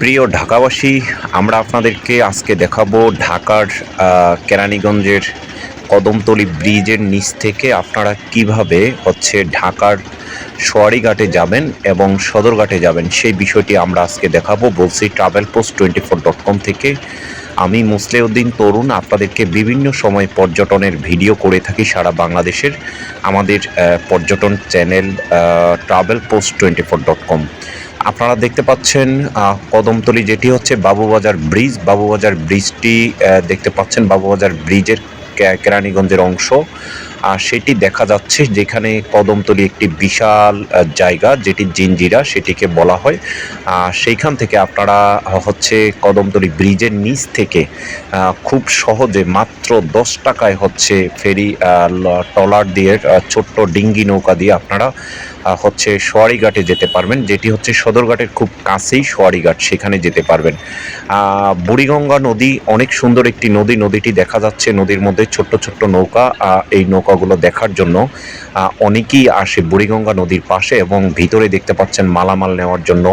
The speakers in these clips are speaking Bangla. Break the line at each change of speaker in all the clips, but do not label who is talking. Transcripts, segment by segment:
প্রিয় ঢাকাবাসী, আমরা আপনাদেরকে আজকে দেখাবো ঢাকার কেরানীগঞ্জের কদমতলি ব্রিজের নিচ থেকে আপনারা কীভাবে হচ্ছে ঢাকার সোয়ারিঘাটে যাবেন এবং সদরঘাটে যাবেন, সেই বিষয়টি আমরা আজকে দেখাবো। বলছি travel post twenty four dot com থেকে। আমি মুসলেউদ্দিন তরুণ, আপনাদেরকে বিভিন্ন সময় পর্যটনের ভিডিও করে থাকি সারা বাংলাদেশের। আমাদের পর্যটন channel travel post twenty four dot com আপনারা দেখতে পাচ্ছেন কদমতলি যেটি হচ্ছে বাবুবাজার ব্রিজ। বাবুবাজার ব্রিজটি দেখতে পাচ্ছেন বাবুবাজার ব্রিজের কেরানীগঞ্জের অংশ। আর সেটি দেখা যাচ্ছে যেখানে কদমতলি একটি বিশাল জায়গা, যেটি জিঞ্জিরা সেটিকে বলা হয়। আর সেইখান থেকে আপনারা হচ্ছে কদমতলি ব্রিজের নিচ থেকে খুব সহজে মাত্র দশ টাকায় হচ্ছে ফেরি ট্রলার দিয়ে ছোট্ট ডিঙ্গি নৌকা দিয়ে আপনারা হচ্ছে সোয়ারিঘাটে যেতে পারবেন। যেটি হচ্ছে সদরঘাটের খুব কাছেই সোয়ারিঘাট, সেখানে যেতে পারবেন। বুড়িগঙ্গা নদী, অনেক সুন্দর একটি নদী। নদীটি দেখা যাচ্ছে নদীর মধ্যে ছোট্ট ছোট্ট নৌকা এই নৌকাগুলো দেখার জন্য অনেকেই আসে বুড়িগঙ্গা নদীর পাশে এবং ভিতরে দেখতে পাচ্ছেন মালামাল নেওয়ার জন্য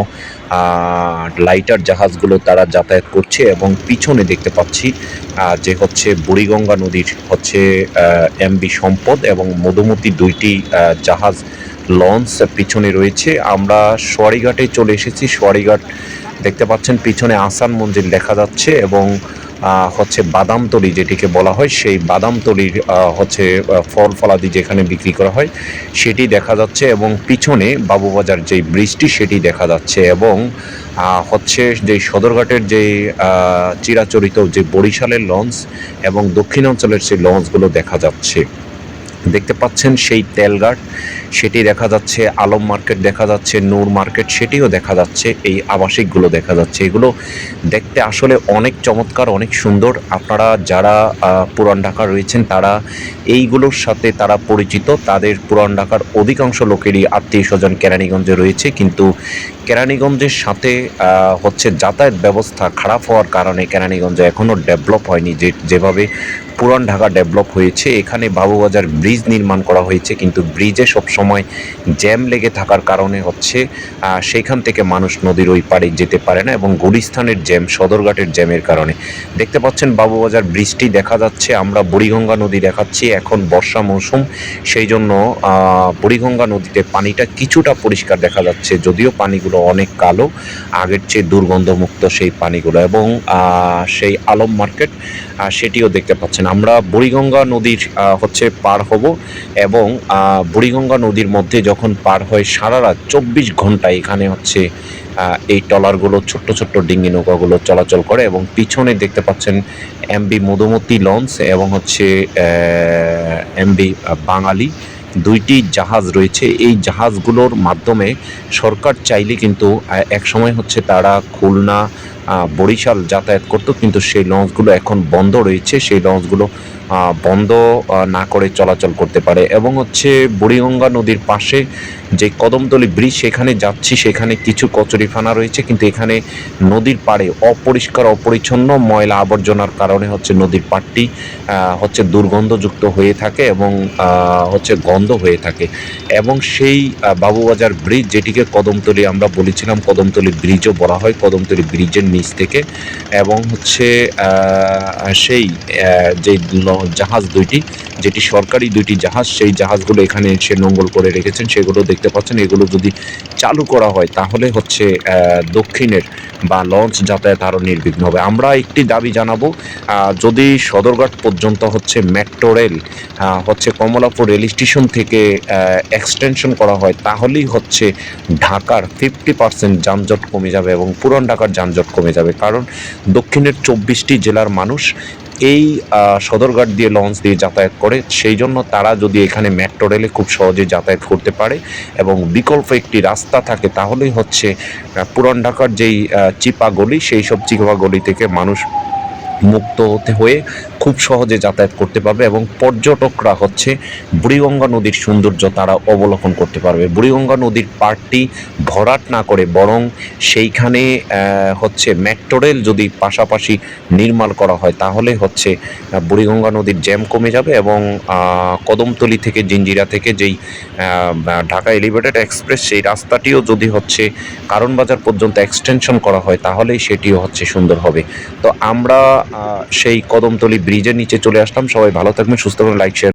লাইটার জাহাজগুলো তারা যাতায়াত করছে এবং পিছনে দেখতে পাচ্ছি যে হচ্ছে বুড়িগঙ্গা নদীর হচ্ছে এমবি সম্পদ এবং মধুমতি দুইটি জাহাজ লঞ্চ পিছনে রয়েছে। আমরা সোয়ারিঘাটে চলে এসেছি। সোয়ারিঘাট দেখতে পাচ্ছেন, পিছনে আসান মঞ্জিল দেখা যাচ্ছে এবং হচ্ছে বাদামতলি যেটিকে বলা হয়, সেই বাদামতলির হচ্ছে ফল ফলাদি যেখানে বিক্রি করা হয়, সেটি দেখা যাচ্ছে এবং পিছনে বাবুবাজার যেই ব্রিজটি, সেটি দেখা যাচ্ছে এবং হচ্ছে যে সদরঘাটের যে চিরাচরিত যে বরিশালের লঞ্চ এবং দক্ষিণাঞ্চলের সেই লঞ্চগুলো দেখা যাচ্ছে। দেখতে পাচ্ছেন সেই তেলঘাট সেটি দেখা যাচ্ছে, আলম মার্কেট দেখা যাচ্ছে, নূর মার্কেট, সেটিও দেখা যাচ্ছে, এই আবাসিকগুলো দেখা যাচ্ছে। এগুলো দেখতে আসলে অনেক চমৎকার, অনেক সুন্দর। আপনারা যারা পুরান ঢাকা রয়েছেন, তারা এইগুলোর সাথে তারা পরিচিত। তাদের পুরান ঢাকার অধিকাংশ লোকেরই আত্মীয় স্বজন কেরানীগঞ্জে রয়েছে। কিন্তু কেরানীগঞ্জের সাথে হচ্ছে যাতায়াত ব্যবস্থা খারাপ হওয়ার কারণে কেরানীগঞ্জ এখনও ডেভেলপ হয়নি। যে, যেভাবে পুরান ঢাকা ডেভেলপ হয়েছে। এখানে বাবুবাজার ব্রিজ নির্মাণ করা হয়েছে কিন্তু ব্রিজে সবসময় জ্যাম লেগে থাকার কারণে হচ্ছে আহ, সেইখান থেকে মানুষ নদীর ওই পাড়ে যেতে পারে না এবং গুলিস্তানের জ্যাম সদরঘাটের জ্যামের কারণে। দেখতে পাচ্ছেন বাবুবাজার ব্রিজটি দেখা যাচ্ছে আমরা বুড়িগঙ্গা নদী দেখাচ্ছি এখন বর্ষা মৌসুম সেই জন্য বুড়িগঙ্গা নদীতে পানিটা কিছুটা পরিষ্কার দেখা যাচ্ছে যদিও পানিগুলো অনেক কালো আগের চেয়ে দুর্গন্ধমুক্ত সেই পানিগুলো এবং সেই আলম মার্কেট সেটিও দেখতে পাচ্ছেন আমরা বুড়িগঙ্গা নদীর হচ্ছে পার হব এবং বুড়িগঙ্গা নদীর মধ্যে যখন পার হয় সারা রাত চব্বিশ ঘণ্টা এখানে হচ্ছে এই ট্রলারগুলো, ছোট্ট ছোট্ট ডিঙ্গি নৌকাগুলো চলাচল করে এবং পিছনে দেখতে পাচ্ছেন এমবি মধুমতি লঞ্চ এবং হচ্ছে এমবি বাঙালি। দুইটি জাহাজ রয়েছে। এই জাহাজগুলোর মাধ্যমে সরকার চাইলে কিন্তু এক সময় হচ্ছে তারা খুলনা বরিশাল যাতায়াত করতো, কিন্তু সেই লঞ্চগুলো এখন বন্ধ রয়েছে। সেই লঞ্চগুলো বন্ধ না করে চলাচল করতে পারে। এবং হচ্ছে বুড়িগঙ্গা নদীর পাশে যে কদমতলি ব্রিজ, সেখানে যাচ্ছি, সেখানে কিছু কচুরিখানা রয়েছে, কিন্তু এখানে নদীর পাড়ে অপরিষ্কার, অপরিচ্ছন্ন ময়লা আবর্জনার কারণে হচ্ছে নদীর পাড়টি হচ্ছে দুর্গন্ধযুক্ত হয়ে থাকে এবং হচ্ছে গন্ধ হয়ে থাকে। এবং সেই বাবুবাজার ব্রিজ, যেটিকে কদমতলি আমরা বলেছিলাম, কদমতলি ব্রিজও বলা হয়। কদমতলি ব্রিজের নিচ থেকে এবং হচ্ছে সেই যে জাহাজ দুইটি, যেটি সরকারি দুইটি জাহাজ, সেই জাহাজগুলো এখানে এসে নোঙ্গল করে রেখেছেন, সেগুলো দেখতে পাচ্ছেন। এগুলো যদি চালু করা হয়, তাহলে হচ্ছে দক্ষিণের বা লঞ্চ যাতায়াত আরও নির্বিঘ্ন হবে। আমরা একটি দাবি জানাব যদি সদরঘাট পর্যন্ত হচ্ছে মেট্রো রেল হচ্ছে কমলাপুর রেল স্টেশন থেকে এক্সটেনশন করা হয়, তাহলেই হচ্ছে ঢাকার ফিফটি পার্সেন্ট যানজট কমে যাবে এবং পুরান ঢাকার যানজট কমে যাবে। কারণ দক্ষিণের চব্বিশটি জেলার মানুষ এই সদরঘাট দিয়ে লঞ্চ দিয়ে যাতায়াত করে, সেই জন্য তারা যদি এখানে মেট্রো রেলে খুব সহজে যাতায়াত করতে পারে এবং বিকল্প একটি রাস্তা থাকে, তাহলেই হচ্ছে পুরান ঢাকার যেই চিপা গলি, সেই সব চিপা গলি থেকে মানুষ মুক্ত হতে হয়ে খুব সহজে যাতায়াত করতে পারবে এবং পর্যটকরা হচ্ছে বুড়িগঙ্গা নদীর সৌন্দর্য তারা অবলোকন করতে পারবে। বুড়িগঙ্গা নদীর পাড়টি ভরাট না করে বরং সেইখানে হচ্ছে মেট্রো রেল যদি পাশাপাশি নির্মাণ করা হয়, তাহলে হচ্ছে বুড়িগঙ্গা নদীর জ্যাম কমে যাবে এবং কদমতলি থেকে জিঞ্জিরা থেকে যেই ঢাকা এলিভেটেড এক্সপ্রেস সেই রাস্তাটিও যদি হচ্ছে কারণ বাজার পর্যন্ত এক্সটেনশন করা হয়, তাহলেই সেটিও হচ্ছে সুন্দর হবে। তো আমরা সেই কদমতলি ব্রিজের নিচে চলে আসলাম। সবাই ভালো থাকবেন সুস্থ থাকবেন লাইক শেয়ার